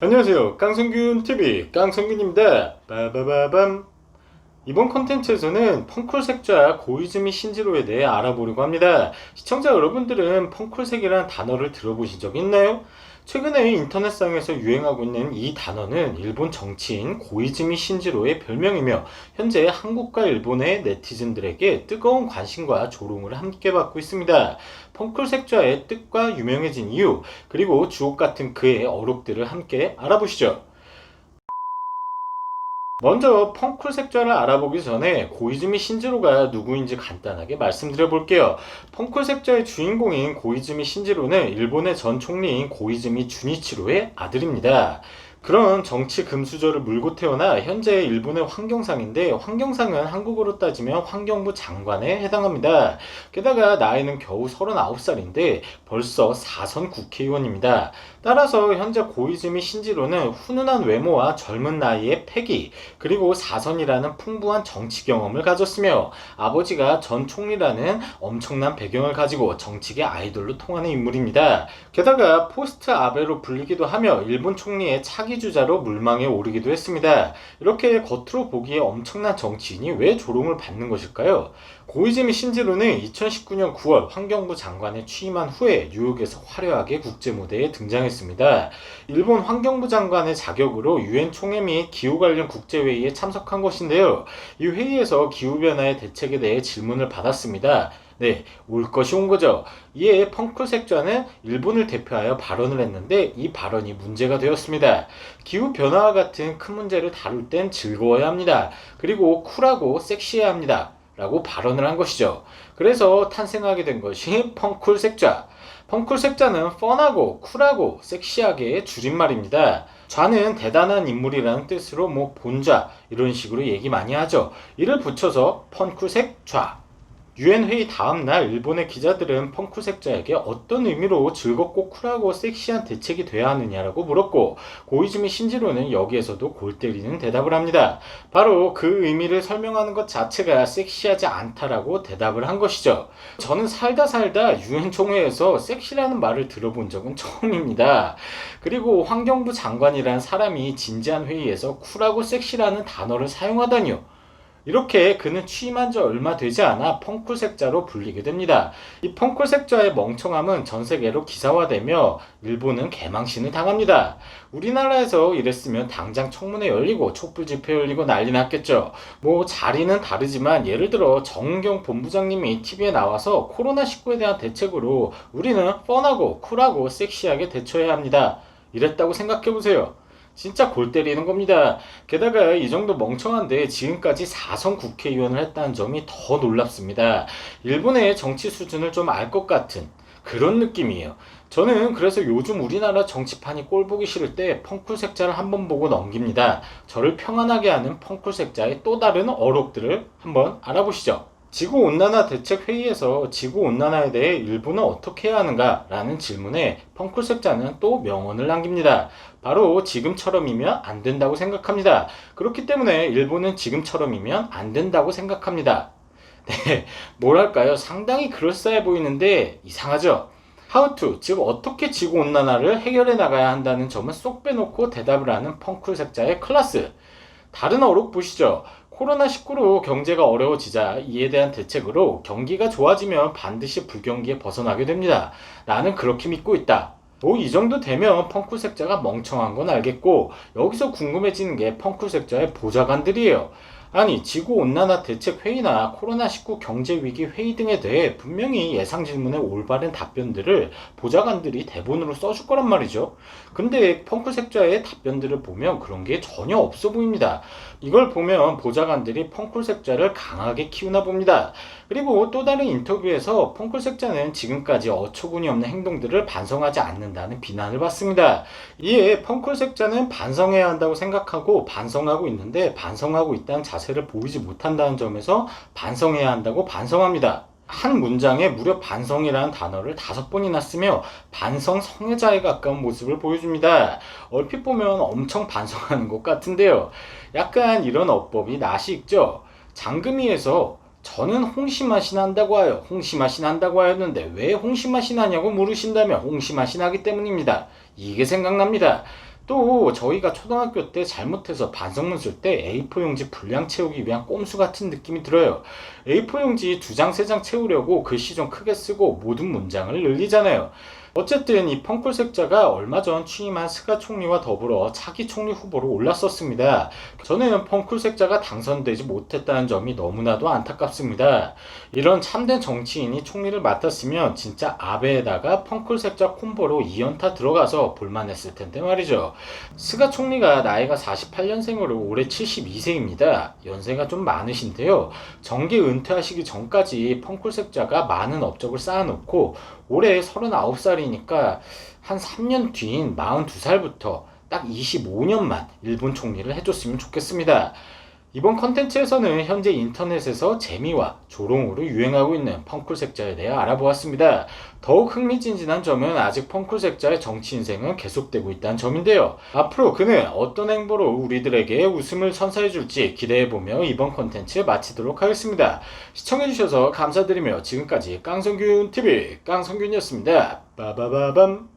안녕하세요. 깡성균 TV 깡성균입니다. 빠바바밤. 이번 컨텐츠에서는 펑쿨색좌 고이즈미 신지로에 대해 알아보려고 합니다. 시청자 여러분들은 펑쿨색이라는 단어를 들어보신 적 있나요? 최근에 인터넷상에서 유행하고 있는 이 단어는 일본 정치인 고이즈미 신지로의 별명이며 현재 한국과 일본의 네티즌들에게 뜨거운 관심과 조롱을 함께 받고 있습니다. 펑쿨색좌의 뜻과 유명해진 이유, 그리고 주옥 같은 그의 어록들을 함께 알아보시죠. 먼저 펑쿨 색좌를 알아보기 전에 고이즈미 신지로가 누구인지 간단하게 말씀드려 볼게요. 펑쿨 색좌의 주인공인 고이즈미 신지로는 일본의 전 총리인 고이즈미 주니치로의 아들입니다. 그런 정치 금수저를 물고 태어나 현재 일본의 환경상인데 환경상은 한국으로 따지면 환경부 장관에 해당합니다. 게다가 나이는 겨우 39살인데 벌써 4선 국회의원입니다. 따라서 현재 고이즈미 신지로는 훈훈한 외모와 젊은 나이의 패기 그리고 4선이라는 풍부한 정치 경험을 가졌으며 아버지가 전 총리라는 엄청난 배경을 가지고 정치계 아이돌로 통하는 인물입니다. 게다가 포스트 아베로 불리기도 하며 일본 총리의 차기 주자로 물망에 오르기도 했습니다. 이렇게 겉으로 보기에 엄청난 정치인이 왜 조롱을 받는 것일까요? 고이즈미 신지로는 2019년 9월 환경부 장관에 취임한 후에 뉴욕에서 화려하게 국제 무대에 등장했습니다. 일본 환경부 장관의 자격으로 유엔 총회 및 기후 관련 국제 회의에 참석한 것인데요. 이 회의에서 기후 변화의 대책에 대해 질문을 받았습니다. 네, 올 것이 온 거죠. 이에 펑크 색좌는 일본을 대표하여 발언을 했는데 이 발언이 문제가 되었습니다. 기후 변화와 같은 큰 문제를 다룰 땐 즐거워야 합니다. 그리고 쿨하고 섹시해야 합니다. 라고 발언을 한 것이죠. 그래서 탄생하게 된 것이 펑쿨 색좌. 펑쿨 색좌는 펀하고 쿨하고 섹시하게의 줄임말입니다. 좌는 대단한 인물이라는 뜻으로 뭐 본좌 이런 식으로 얘기 많이 하죠. 이를 붙여서 펑쿨색 좌. 유엔 회의 다음 날 일본의 기자들은 펑쿠색자에게 어떤 의미로 즐겁고 쿨하고 섹시한 대책이 돼야 하느냐라고 물었고 고이즈미 신지로는 여기에서도 골 때리는 대답을 합니다. 바로 그 의미를 설명하는 것 자체가 섹시하지 않다라고 대답을 한 것이죠. 저는 살다 살다 유엔 총회에서 섹시라는 말을 들어본 적은 처음입니다. 그리고 환경부 장관이라는 사람이 진지한 회의에서 쿨하고 섹시라는 단어를 사용하다니요. 이렇게 그는 취임한 지 얼마 되지 않아 펑쿨색자로 불리게 됩니다. 이 펑쿨색자의 멍청함은 전 세계로 기사화되며 일본은 개망신을 당합니다. 우리나라에서 이랬으면 당장 청문회 열리고 촛불 집회 열리고 난리 났겠죠. 뭐 자리는 다르지만 예를 들어 정은경 본부장님이 TV에 나와서 코로나19에 대한 대책으로 우리는 뻔하고 쿨하고 섹시하게 대처해야 합니다. 이랬다고 생각해 보세요. 진짜 골 때리는 겁니다. 게다가 이 정도 멍청한데 지금까지 4선 국회의원을 했다는 점이 더 놀랍습니다. 일본의 정치 수준을 좀 알 것 같은 그런 느낌이에요. 저는 그래서 요즘 우리나라 정치판이 꼴 보기 싫을 때 펑쿨색자를 한번 보고 넘깁니다. 저를 평안하게 하는 펑쿨색자의 또 다른 어록들을 한번 알아보시죠. 지구온난화 대책 회의에서 지구온난화에 대해 일본은 어떻게 해야 하는가 라는 질문에 펑쿨색자는 또 명언을 남깁니다. 바로 지금처럼이면 안 된다고 생각합니다. 그렇기 때문에 일본은 지금처럼이면 안 된다고 생각합니다. 네, 뭐랄까요. 상당히 그럴싸해 보이는데 이상하죠? How to, 즉 어떻게 지구온난화를 해결해 나가야 한다는 점은 쏙 빼놓고 대답을 하는 펑쿨색자의 클라스. 다른 어록 보시죠. 코로나19로 경제가 어려워지자 이에 대한 대책으로 경기가 좋아지면 반드시 불경기에 벗어나게 됩니다. 나는 그렇게 믿고 있다. 뭐 이 정도 되면 펑쿨색자가 멍청한 건 알겠고 여기서 궁금해지는 게 펑쿨색자의 보좌관들이에요. 아니 지구온난화 대책 회의나 코로나19 경제위기 회의 등에 대해 분명히 예상 질문에 올바른 답변들을 보좌관들이 대본으로 써줄 거란 말이죠. 근데 펑쿨색자의 답변들을 보면 그런 게 전혀 없어 보입니다. 이걸 보면 보좌관들이 펑쿨색자를 강하게 키우나 봅니다. 그리고 또 다른 인터뷰에서 펑쿨색자는 지금까지 어처구니 없는 행동들을 반성하지 않는다는 비난을 받습니다. 이에 펑쿨색자는 반성해야 한다고 생각하고 반성하고 있는데 반성하고 있다는 자 세를 보이지 못한다는 점에서 반성해야 한다고 반성합니다. 한 문장에 무려 반성이라는 단어를 다섯 번이나 쓰며 반성 성애자에 가까운 모습을 보여줍니다. 얼핏 보면 엄청 반성하는 것 같은데요. 약간 이런 어법이 낯이 익죠? 장금이에서 저는 홍시 맛이 난다고 하여 홍시 맛이 난다고 하였는데 왜 홍시 맛이 나냐고 물으신다면 홍시 맛이 나기 때문입니다. 이게 생각납니다. 또 저희가 초등학교 때 잘못해서 반성문 쓸 때 A4 용지 분량 채우기 위한 꼼수 같은 느낌이 들어요. A4 용지 두 장, 세 장 채우려고 글씨 좀 크게 쓰고 모든 문장을 늘리잖아요. 어쨌든 이 펑쿨색자가 얼마 전 취임한 스가 총리와 더불어 차기 총리 후보로 올랐었습니다. 저는 펑쿨색자가 당선되지 못했다는 점이 너무나도 안타깝습니다. 이런 참된 정치인이 총리를 맡았으면 진짜 아베에다가 펑쿨색자 콤보로 2연타 들어가서 볼만했을 텐데 말이죠. 스가 총리가 나이가 48년생으로 올해 72세입니다. 연세가 좀 많으신데요. 정계 은퇴하시기 전까지 펑쿨색자가 많은 업적을 쌓아놓고 올해 39살 이니까 한 3년 뒤인 42살부터 딱 25년만 일본 총리를 해줬으면 좋겠습니다. 이번 컨텐츠에서는 현재 인터넷에서 재미와 조롱으로 유행하고 있는 펑쿨 색자에 대해 알아보았습니다. 더욱 흥미진진한 점은 아직 펑쿨 색자의 정치 인생은 계속되고 있다는 점인데요. 앞으로 그는 어떤 행보로 우리들에게 웃음을 선사해줄지 기대해보며 이번 컨텐츠 마치도록 하겠습니다. 시청해주셔서 감사드리며 지금까지 깡성균TV 깡성균이었습니다. 빠바바밤